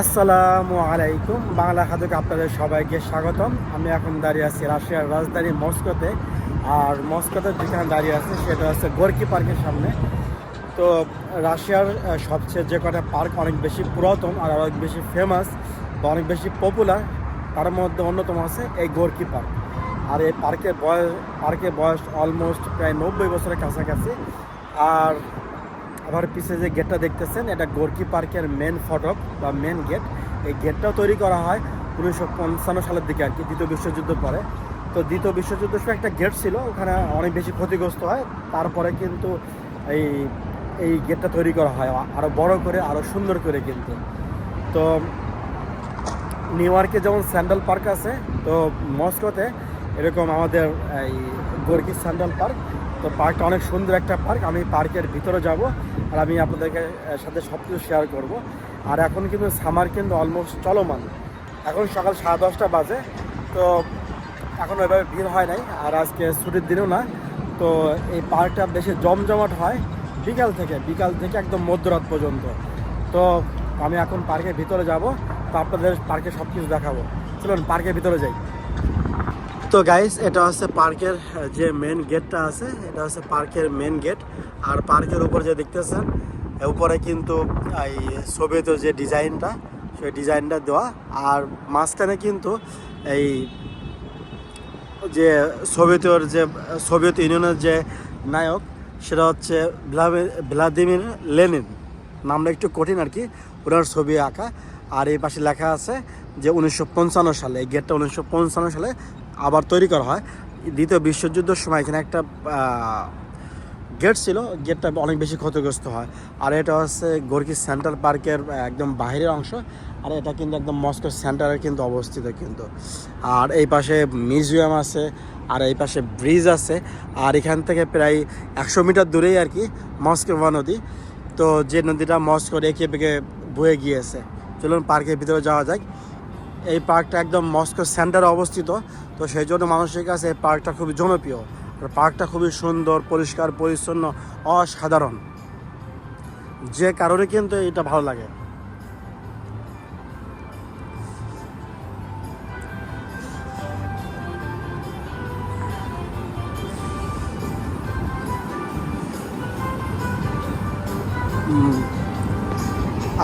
আসসালামু আলাইকুম। বাংলা খাদকে আপনাদের সবাইকে স্বাগতম। আমি এখন দাঁড়িয়ে আছি রাশিয়ার রাজধানী মস্কোতে। আর মস্কোতে যেখানে দাঁড়িয়ে আছে সেটা হচ্ছে গোর্কি পার্কের সামনে। তো রাশিয়ার সবচেয়ে যে কটা পার্ক অনেক বেশি পুরাতন আর অনেক বেশি ফেমাস বা অনেক বেশি পপুলার তার মধ্যে অন্যতম আছে এই গোর্কি পার্ক। আর এই পার্কের বয়স পার্কের বয়স অলমোস্ট প্রায় নব্বই বছরের কাছাকাছি। আর আবার পিছে যে গেটটা দেখতেছেন, এটা গোর্কি পার্কের মেন ফটক বা মেন গেট এই গেটটাও তৈরি করা হয় উনিশশো পঞ্চান্ন সালের দিকে আর কি, দ্বিতীয় বিশ্বযুদ্ধের পরে। তো দ্বিতীয় বিশ্বযুদ্ধের সময় একটা গেট ছিল, ওখানে অনেক বেশি ক্ষতিগ্রস্ত হয়। তারপরে কিন্তু এই এই গেটটা তৈরি করা হয় আরও বড় করে আরও সুন্দর করে কিন্তু। তো নিউ ইয়র্কে যেমন স্যান্ডাল পার্ক আছে, তো মস্কোতে এরকম আমাদের এই গোর্কি স্যান্ডেল পার্ক তো পার্কটা অনেক সুন্দর একটা পার্ক আমি পার্কের ভিতরে যাব। আর আমি আপনাদেরকে সাথে সব কিছু শেয়ার করব। আর এখন কিন্তু সামার কিন্তু অলমোস্ট চলমান। এখন সকাল সাড়ে দশটা বাজে, তো এখন ওইভাবে ভিড় হয় নাই। আর আজকে ছুটির দিনও না, তো এই পার্কটা বেশি জমজমাট হয় বিকাল থেকে বিকাল থেকে একদম মধ্যরাত পর্যন্ত। তো আমি এখন পার্কের ভিতরে যাব, তো আপনাদের পার্কে সব কিছু দেখাবো। চলুন, পার্কের ভিতরে যাই। তো গাইস এটা হচ্ছে পার্কের যে মেন গেটটা আছে, এটা হচ্ছে পার্কের মেন গেট আর পার্কের উপর যে দেখতেছেন উপরে কিন্তু এই সোভিয়েত যে ডিজাইনটা সেই ডিজাইনটা দেওয়া। আর মাঝখানে কিন্তু এই যে সোভিয়েতর যে সোভিয়েত ইউনিয়নের যে নায়ক, সেটা হচ্ছে ভ্লাদিমির লেনিন। নামটা একটু কঠিন আর কি, ওনার ছবি আঁকা। আর এই পাশে লেখা আছে যে উনিশশো পঞ্চান্ন সালে, এই গেটটা উনিশশো পঞ্চান্ন সালে আবার তৈরি করা হয়। দ্বিতীয় বিশ্বযুদ্ধের সময় এখানে একটা গেট ছিল। গেটটা অনেক বেশি ক্ষতিগ্রস্ত হয়। আর এটা হচ্ছে গোর্কি সেন্ট্রাল পার্কের একদম বাইরের অংশ। আর এটা কিন্তু একদম মস্কো সেন্টারে কিন্তু অবস্থিত কিন্তু। আর এই পাশে মিউজিয়াম আছে, আর এই পাশে ব্রিজ আছে। আর এখান থেকে প্রায় একশো মিটার দূরেই আর কি মস্কোভা নদী। তো যে নদীটা মস্কো রেখে বেঁকে বয়ে গিয়েছে। চলুন পার্কের ভিতরে যাওয়া যাক। এই পার্কটা একদম মস্কো সেন্টারে অবস্থিত। তো সেই জন্য মানুষের কাছে এই পার্কটা খুবই জনপ্রিয়। পার্কটা খুবই সুন্দর, পরিষ্কার, পরিচ্ছন্ন, অসাধারণ। যে কারণে কিন্তু এটা ভালো লাগে।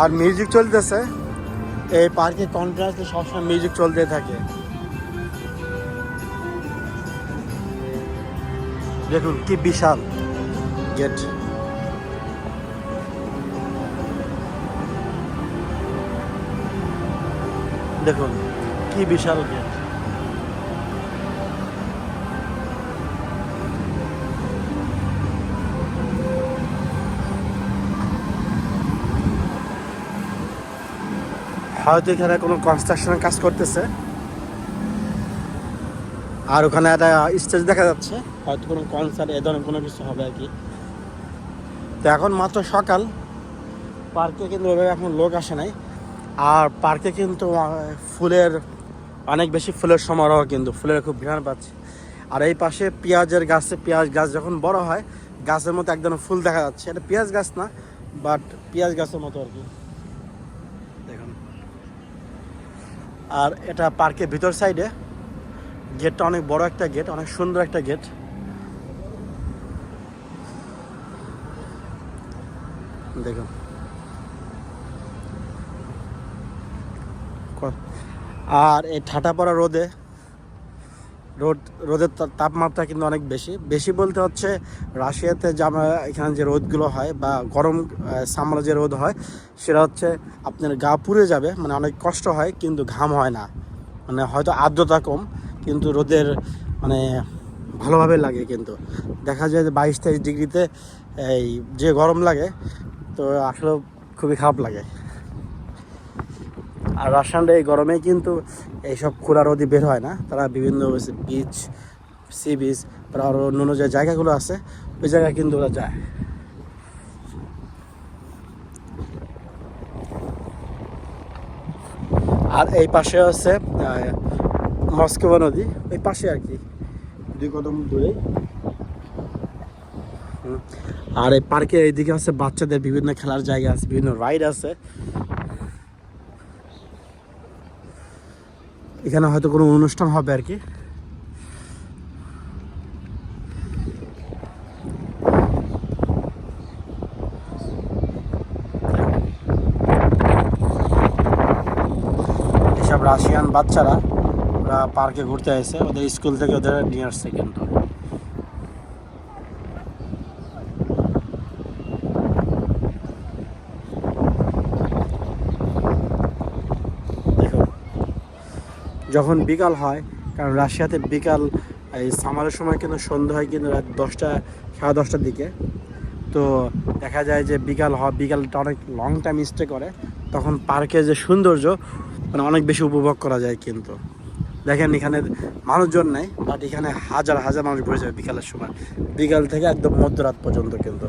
আর মিউজিক চলতেছে। এই পার্কে কন্ট্রাস্টে সবসময় মিউজিক চলতে থাকে। দেখুন কি বিশাল গেট। দেখুন কি বিশাল গেট। হয়তো এখানে কোনো কনস্ট্রাকশনের কাজ করতেছে। আর ওখানে একটা স্টেজ দেখা যাচ্ছে। হয়তো কোনো কনসার্ট এ ধরনের কোনো কিছু হবে আর কি। তো এখন মাত্র সকাল। পার্কে কিন্তু ওইভাবে এখন লোক আসে নাই। আর পার্কে কিন্তু ফুলের অনেক বেশি ফুলের সমারোহ কিন্তু। ফুলের খুব ভিড় পাচ্ছে। আর এই পাশে পেঁয়াজের গাছে পেঁয়াজ গাছ যখন বড় হয় গাছের মতো একদম ফুল দেখা যাচ্ছে। এটা পেঁয়াজ গাছ না বাট পেঁয়াজ গাছের মতো আর কি। দেখুন। আর এটা পার্কের ভিতর সাইডে গেটটা অনেক বড় একটা গেট, অনেক সুন্দর একটা গেট। দেখুন। আর এই ঠাটা পড়া রোদে, রোদ, রোদের তাপমাত্রা কিন্তু অনেক বেশি। বেশি বলতে হচ্ছে রাশিয়াতে যে আমরা এখানে যে রোদগুলো হয় বা গরম সামারে যে রোদ হয়, সেটা হচ্ছে আপনার গা পুড়ে যাবে মানে অনেক কষ্ট হয়, কিন্তু ঘাম হয় না। মানে হয়তো আর্দ্রতা কম কিন্তু রোদের মানে ভালোভাবে লাগে কিন্তু। দেখা যায় যে বাইশ তেইশ ডিগ্রিতে এই যে গরম লাগে, তো আসলে খুবই খারাপ লাগে। আর রাশিয়ানরা এই গরমে কিন্তু এইসব খোলা রোদি বের হয় না। তারা বিভিন্ন বিচ সি বিচ বা আরও অন্য যে জায়গাগুলো আছে, ওই জায়গায় কিন্তু ওরা যায়। আর এই পাশে আছে মস্কোভা নদী, ওই পাশে আর কি। দুই কদম দূরে। আর এই পার্কের এইদিকে আছে বাচ্চাদের বিভিন্ন খেলার জায়গা আছে, বিভিন্ন রাইড আছে। এখানে হয়তো কোনো অনুষ্ঠান হবে আর কি। এসব রাশিয়ান বাচ্চারা ওরা পার্কে ঘুরতে আসে ওদের স্কুল থেকে ওদের নিয়ে আসছে কিন্তু। যখন বিকাল হয়, কারণ রাশিয়াতে বিকাল, এই সামারের সময় কিন্তু সন্ধ্যা হয় কিন্তু রাত দশটা, সাড়ে দশটার দিকে। তো দেখা যায় যে বিকাল হয়, বিকালটা অনেক লং টাইম স্টে করে, তখন পার্কের যে সৌন্দর্য মানে অনেক বেশি উপভোগ করা যায় কিন্তু। দেখেন এখানে মানুষজন নেই বাট এখানে হাজার হাজার মানুষ ঘুরে যাবে বিকালের সময়। বিকাল থেকে একদম মধ্যরাত পর্যন্ত কিন্তু।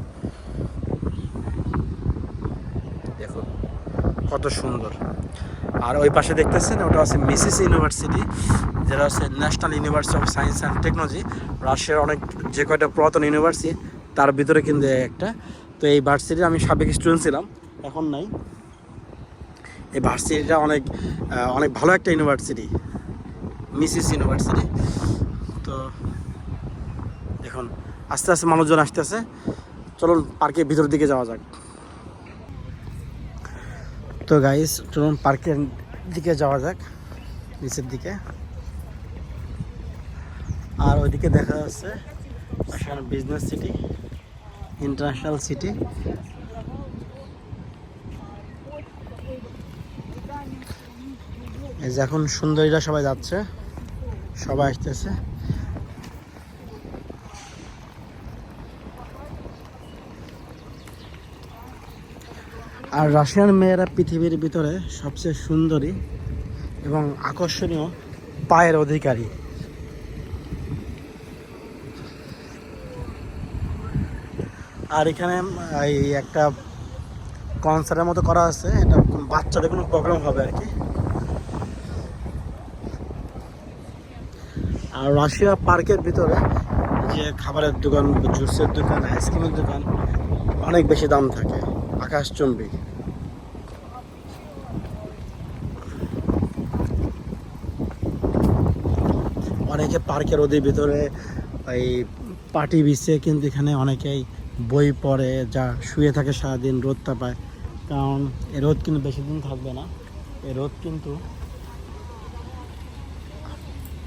দেখুন, কত সুন্দর। আর ওই পাশে দেখতেছেন, ওটা আছে মিসিস ইউনিভার্সিটি, যেটা হচ্ছে national university of science and technology, রাশিয়ার অনেক যে কয়টা পুরাতন ইউনিভার্সিটি, তার ভিতরে কিন্তু একটা। তো এই ভার্সিটির আমি সাবেক স্টুডেন্ট ছিলাম, এখন নাই। এই ভার্সিটিটা অনেক অনেক ভালো একটা ইউনিভার্সিটি। Mrs university. তো দেখুন, আস্তে আস্তে মানুষজন আসতে আসতেছে। চলুন পার্কের ভিতর দিকে যাওয়া যাক। তো গাইস চলুন পার্কের দিকে যাওয়া যাক, নিচের দিকে। আর ওইদিকে দেখা যাচ্ছে বিজনেস সিটি ইন্টারন্যাশনাল সিটি এই যে এখন সুন্দরীরা সবাই যাচ্ছে। সবাই আসতেছে। আর রাশিয়ান মেয়েরা পৃথিবীর ভিতরে সবচেয়ে সুন্দরী এবং আকর্ষণীয় পায়ের অধিকারী। আর এখানে, এই একটা কনসার্টের মতো করা আছে। এটা বাচ্চাদের কোনো প্রোগ্রাম হবে আর কি। আর রাশিয়া পার্কের ভিতরে যে খাবারের দোকান, জুসের দোকান, আইসক্রিমের দোকান, অনেক বেশি দাম থাকে, আকাশচুম্বী। অনেকে পার্কের ওদের ভিতরে এই পার্টি বিছে, কিন্তু এখানে অনেকেই বই পড়ে, যা শুয়ে থাকে সারাদিন, রোদটা পায়। কারণ এ রোদ কিন্তু বেশি দিন থাকবে না। এই রোদ কিন্তু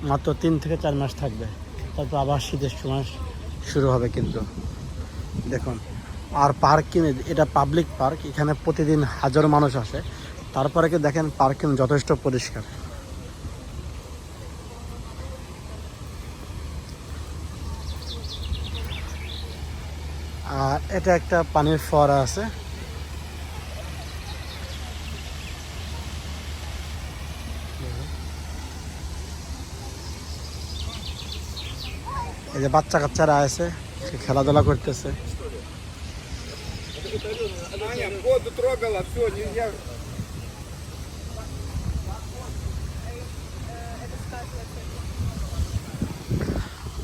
মাত্র তিন থেকে চার মাস থাকবে। তারপর আবার শীতের সময় শুরু হবে কিন্তু। দেখুন, আর পার্ক কিনে, এটা পাবলিক পার্ক এখানে প্রতিদিন হাজারো মানুষ আসে। তারপরে কি দেখেন পার্ক কিন্তু যথেষ্ট পরিষ্কার। আর এটা একটা পানির ফোয়ারা আছে। এই যে বাচ্চা কাচ্চারা আছে খেলাধুলা করতেছে।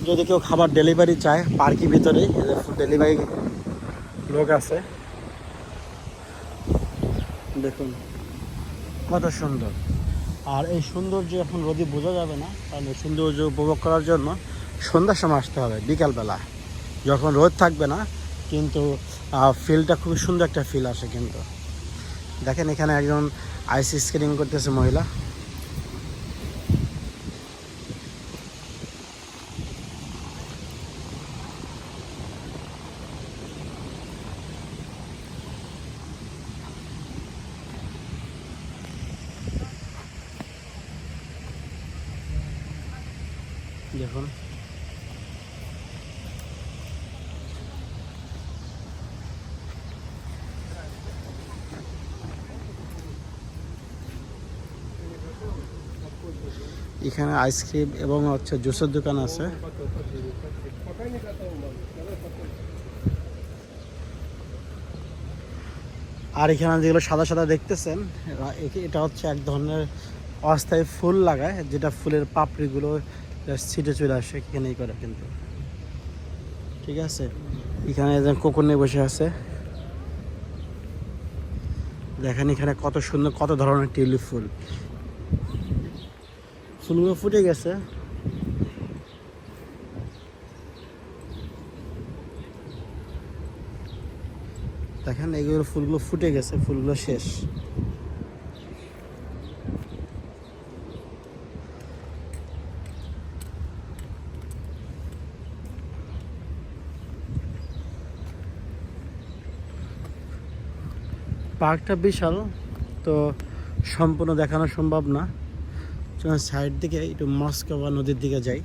যদি কেউ খাবার ডেলিভারি চায় পার্কের ভিতরে ডেলিভারি লোক আছে। দেখুন, কত সুন্দর। আর এই সৌন্দর্য এখন রোদি বোঝা যাবে না, কারণ এই সৌন্দর্য উপভোগ করার জন্য সন্ধ্যার সময় আসতে হবে, বিকালবেলা। যখন রোদ থাকবে না, কিন্তু ফিলটা খুবই সুন্দর একটা ফিল আসে কিন্তু। দেখেন এখানে একজন আইস স্কেটিং করতেছে মহিলা। দেখুন। এখানে আইসক্রিম এবং হচ্ছে জুসের দোকান আছে। আর এখানে যেগুলো সাদা সাদা দেখতেছেন এটা হচ্ছে এক ধরনের অস্থায়ী ফুল লাগায়, যেটা ফুলের পাপড়িগুলো ছিটে চলে আসে, এখানেই করে কিন্তু। ঠিক আছে? এখানে একজন কোকর নিয়ে বসে আছে। দেখেন এখানে কত সুন্দর, কত ধরনের টিউলিপ ফুল। ফুলগুলো ফুটে গেছে। দেখেন এগুলো ফুলগুলো ফুটে গেছে, ফুলগুলো শেষ। পার্কটা বিশাল, তো সম্পূর্ণ দেখানো সম্ভব না। চলুন সাইড দিকে, একটু মস্কো বা নদীর দিকে যাই।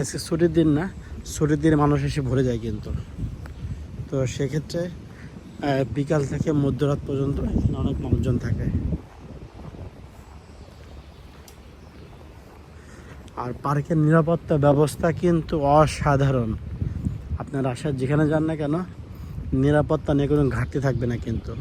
আজকে ছুটির দিন না, ছুটির দিনে মানুষ এসে ভরে যায় কিন্তু। তো সেক্ষেত্রে বিকাল থেকে মধ্যরাত পর্যন্ত এখানে অনেক মানুষজন থাকে। আর পার্কের নিরাপত্তা ব্যবস্থা কিন্তু অসাধারণ। আপনার আসার যেখানে যান না কেন নিরাপত্তা নিয়ে কোনো ঘাটতি থাকবে না কিন্তু।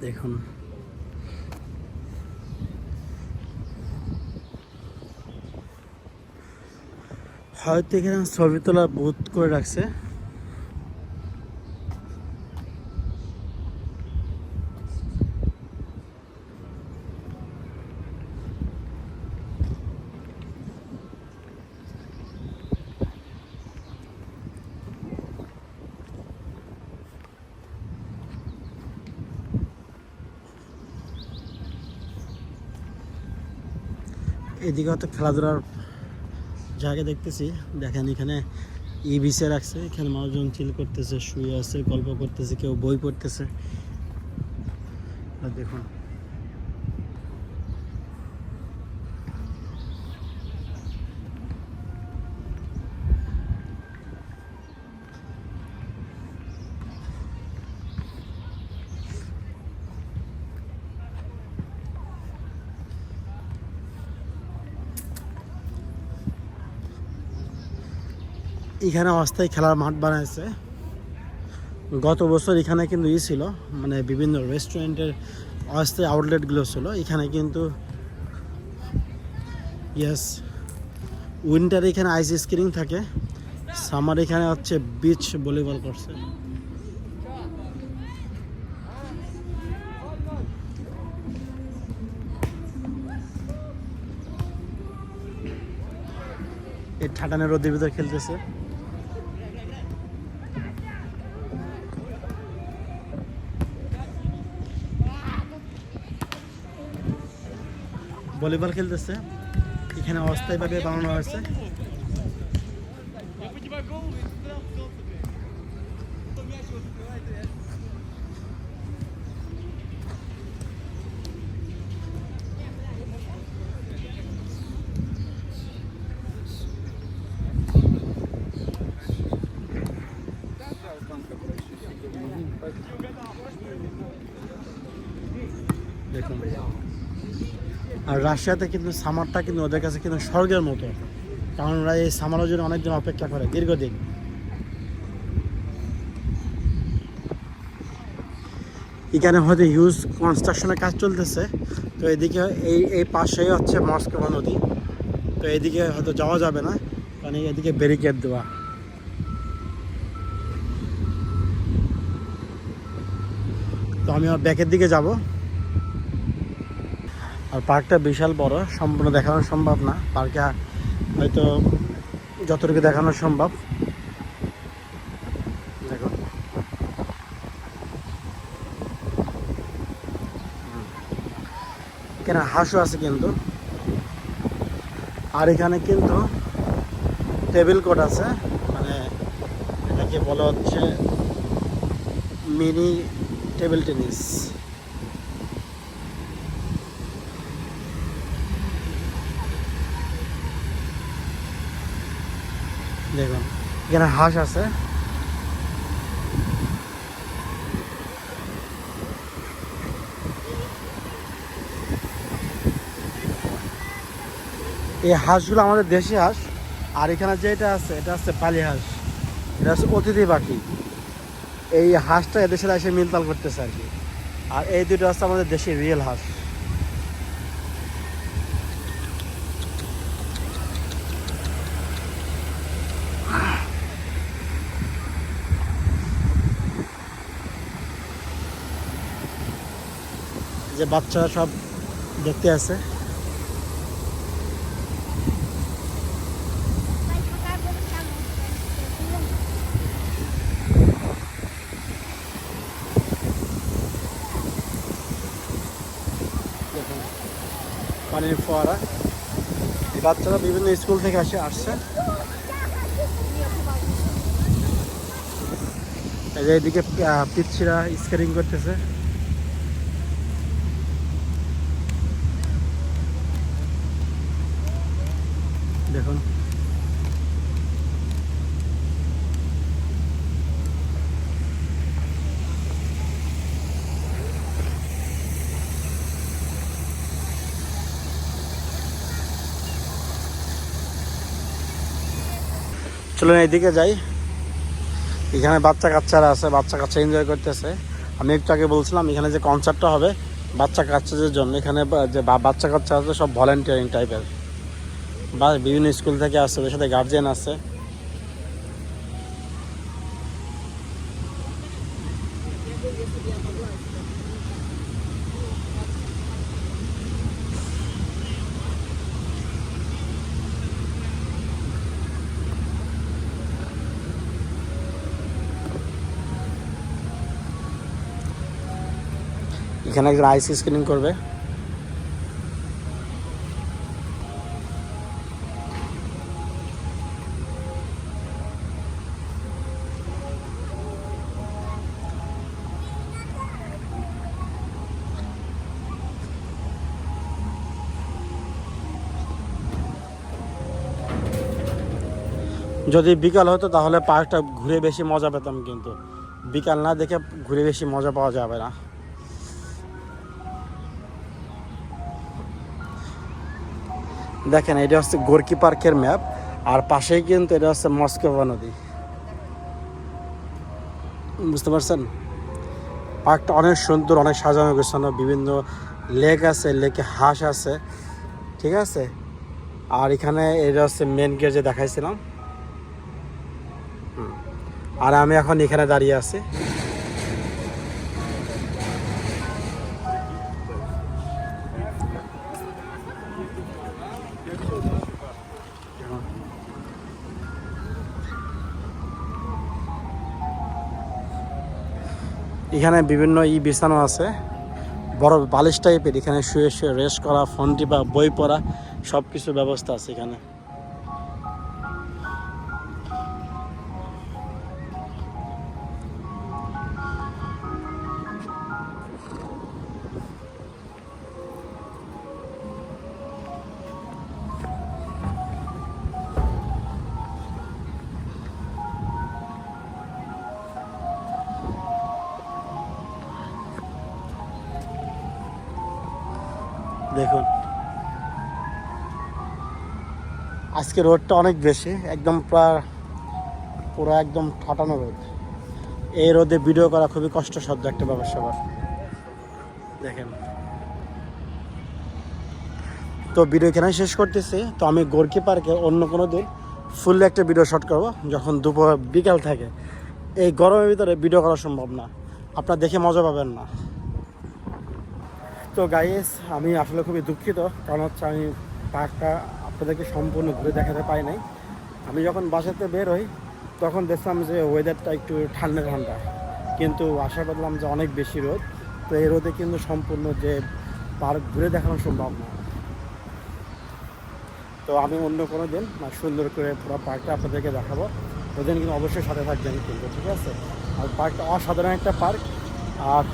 দেখুন। হয়তো এখানে ছবি তোলা বুথ করে রাখছে। এদিকে হয়তো খেলাধুলার জায়গা দেখতেছি। দেখেন এখানে ই বিসে রাখছে, এখানে মানুষজন চিল করতেছে, শুয়ে আছে, গল্প করতেছে, কেউ বই পড়তেছে। আর দেখুন এখানে অস্থায়ী খেলার মাঠ বানাইছে। গত বছর এখানে কিন্তু ই ছিল মানে বিভিন্ন রেস্টুরেন্টের অস্থায়ী আউটলেটগুলো ছিল। এখানে কিন্তু ইয়েস উইন্টারে এখানে আইস স্ক্রিং থাকে সামার এখানে হচ্ছে বিচ ভলিবল করছে। ঠাটানের রোদের ভিতর খেলতেছে। ভলিবল খেলতেছে এখানে অস্থায়ীভাবে বানানো হয়েছে দেখুন আর রাশিয়াতে কিন্তু সামারটা কিন্তু ওদের কাছে কিন্তু স্বর্গের মতো। কারণ ওরা এই সামারের জন্য অনেকদিন অপেক্ষা করে, দীর্ঘদিন। এখানে হয়তো হিউজ কনস্ট্রাকশনের কাজ চলতেছে। তো এদিকে এই এই পাশেই হচ্ছে মস্কোভা নদী। তো এদিকে হয়তো যাওয়া যাবে না, কারণ এদিকে ব্যারিকেড দেওয়া। তো আমি আমার ব্যাকের দিকে যাব। আর পার্কটা বিশাল বড়, সম্পূর্ণ দেখানো সম্ভব না। পার্কে হয়তো যতটুকু দেখানো সম্ভব। দেখো। এখানে হাঁসও আছে কিন্তু। আর এখানে কিন্তু টেবিল কোড আছে। মানে এটাকে বলা হচ্ছে মিনি টেবিল টেনিস। দেখুন, এখানে হাঁস আছে। এই হাঁসগুলো আমাদের দেশি হাঁস, আর এখানে যেটা আছে, এটা হচ্ছে পালি হাঁস। এটা হচ্ছে অতিথি পাখি। এই হাঁসটা এদেশের এসে মিলতাল করতেছে আর কি। আর এই দুটো হচ্ছে আমাদের দেশের রিয়েল হাঁস। যে বাচ্চারা সব দেখতে আছে। পানির ফোয়ারা। এই বাচ্চারা বিভিন্ন স্কুল থেকে আসে আসছে। এদিকে পিচ্ছিরা স্কেটিং করতেছে দেখুন চলুন এইদিকে যাই। এখানে বাচ্চা কাচ্চারা আছে, বাচ্চা কাচ্চা এনজয় করতেছে। আমি একটু আগে বলছিলাম, এখানে যে কনসার্টটা হবে, বাচ্চা কাচ্চাদের জন্য। এখানে যে বাচ্চা কাচ্চা আছে, সব ভলেন্টিয়ারিং টাইপের বা বিভিন্ন স্কুল থেকে আসছে, ওদের সাথে গার্জিয়ান আছে। এখানে একজন আইসি স্ক্যানিং করবে। যদি বিকাল হতো তাহলে পার্কটা ঘুরে বেশি মজা পেতাম কিন্তু। বিকাল না দেখে ঘুরে বেশি মজা পাওয়া যাবে না। দেখেন, এটা হচ্ছে গোর্কি পার্কের ম্যাপ, আর পাশেই কিন্তু এটা হচ্ছে মস্কোভা নদী। বুঝতে পারছেন? পার্কটা অনেক সুন্দর, অনেক সাজানো গোছানো, বিভিন্ন লেক আছে, লেকে হাঁস আছে, ঠিক আছে? আর এখানে এটা হচ্ছে মেন গেট যে দেখাইছিলাম। আর আমি এখন এখানে দাঁড়িয়ে আছি। এখানে বিভিন্ন ই বিছানো আছে। বড় বালিশ টাইপের এখানে শুয়ে শুয়ে রেস্ট করা, ফোন টিপা, বই পড়া সব কিছু ব্যবস্থা আছে এখানে। দেখুন। আজকে রোদটা অনেক বেশি, একদম প্রায় পুরো একদম ঠাটানো রোদ। এই রোদে ভিডিও করা খুবই কষ্টসাধ্য একটা ব্যাপার স্যাপার দেখেন। তো ভিডিও এখানে শেষ করতেছি। তো আমি গোর্কি পার্কে অন্য কোনো দিন ফুল একটা ভিডিও শট করব, যখন দুপুর বিকাল থাকে। এই গরমের ভিতরে ভিডিও করা সম্ভব না। আপনার দেখে মজা পাবেন না। তো গাইস আমি আসলে খুবই দুঃখিত। কারণ হচ্ছে আমি পার্কটা আপনাদেরকে সম্পূর্ণ ঘুরে দেখাতে পাই নাই। আমি যখন বাসাতে বের হই, তখন দেখলাম যে ওয়েদারটা একটু ঠান্ডা ঠান্ডা। কিন্তু আশা করলাম যে অনেক বেশি রোদ। তো এই রোদে কিন্তু সম্পূর্ণ যে পার্ক ঘুরে দেখানো সম্ভব না। তো আমি অন্য কোনো দিন সুন্দর করে পুরো পার্কটা আপনাদেরকে দেখাবো। ওদিন কিন্তু অবশ্যই সাথে থাকবেন কিন্তু, ঠিক আছে? আর পার্কটা অসাধারণ একটা পার্ক আর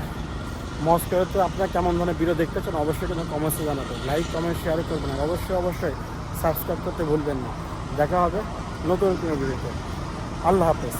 মস্কোতে আপনারা কেমন ধরনের ভিডিও দেখতে চান অবশ্যই কিন্তু কমেন্টসে জানাবেন। লাইক কমেন্ট শেয়ার করবেন আর অবশ্যই অবশ্যই সাবস্ক্রাইব করতে ভুলবেন না। দেখা হবে নতুন নতুন ভিডিওতে আল্লাহ হাফেজ।